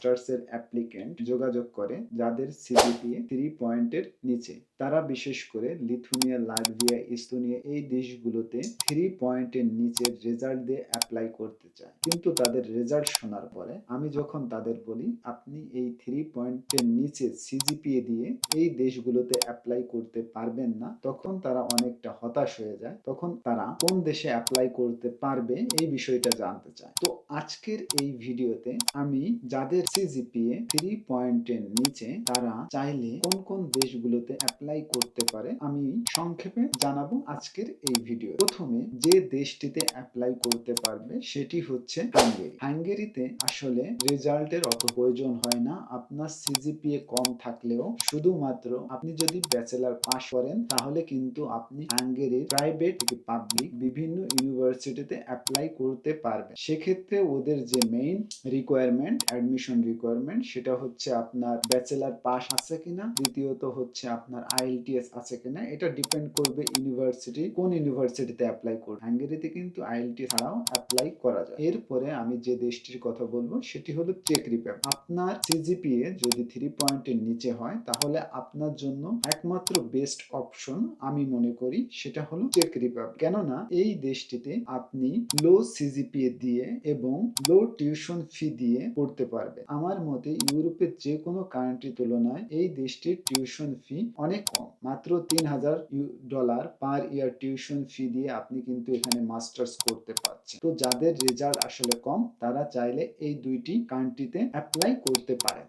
Masters এর applicant যোগাযোগ করে যাদের সিজিপিএ থ্রি পয়েন্টের নিচে। তারা বিশেষ করে লিথুনিয়া, লাটভিয়া ইস্তোনিয়া এই দেশগুলোতে থ্রি পয়েন্টের নিচের রেজাল্ট দিয়ে অ্যাপ্লাই করতে চায়। কিন্তু তাদের রেজাল্ট শোনার পরে আমি যখন তাদের বলি, আপনি এই থ্রি পয়েন্টের নিচে সিজিপিএ দিয়ে এই দেশগুলোতে অ্যাপ্লাই করতে পারবেন না, তখন তারা অনেকটা হতাশ হয়ে যায়। তখন তারা কোন দেশে অ্যাপ্লাই করতে পারবে এই বিষয়টা জানতে চায়। তো আজকের এই ভিডিওতে আমি যাদের সিজিপিএ থ্রি পয়েন্টের নিচে তারা চাইলে কোন কোন দেশগুলোতে অ্যাপ্লাই করতে পারে আমি সংক্ষেপে জানাব আজকের এই ভিডিও প্রথমে যে দেশটিতে অ্যাপ্লাই করতে পারবে সেটি হচ্ছে হাঙ্গেরি। হাঙ্গেরিতে আসলে রেজাল্টের অত প্রয়োজন হয় না। আপনার সিজিপিএ কম থাকলেও শুধুমাত্র আপনি যদি ব্যাচেলার পাস করেন তাহলে কিন্তু আপনি হাঙ্গেরির প্রাইভেট পাবলিক বিভিন্ন ইউনিভার্সিটিতে অ্যাপ্লাই করতে পারবেন। সেক্ষেত্রে ওদের যে মেইন রিকোয়ারমেন্ট অ্যাডমিশন রিকোয়ারমেন্ট সেটা হচ্ছে আপনার ব্যাচেলার পাস আছে কিনা, দ্বিতীয়ত হচ্ছে আপনার আইএলটিএস আছে কিনা, এটা ডিপেন্ড করবে ইউনিভার্সিটি কোন ইউনিভার্সিটিতে অ্যাপ্লাই করবে। হাঙ্গেরিতে কিন্তু আইএলটি ছাড়াও অ্যাপ্লাই করা যায়। এরপরে আমি যে দেশটির কথা বলব, সেটি হলো চেক রিপাবলিক আপনার সিজিপিএ যদি থ্রি পয়েন্টের নিচে হয়, তাহলে আপনার জন্য একমাত্র বেস্ট অপশন আমি মনে করি, সেটা হলো চেক রিপাবলিক কেননা এই দেশটিতে আপনি লো সিজিপিএ দিয়ে এবং লো টিউশন ফি দিয়ে পড়তে পারবে আমার মতে ইউরোপের যে কোনো কান্ট্রি তুলনায় এই দেশটির টিউশন ফি অনেক কম। মাত্র তিন হাজার ডলার পার ইয়ার টিউশন ফি দিয়ে আপনি কিন্তু এখানে মাস্টার্স করতে পারছেন। তো যাদের রেজাল্ট আসলে কম, তারা চাইলে এই দুইটি কান্ট্রিতে অ্যাপ্লাই করতে পারেন।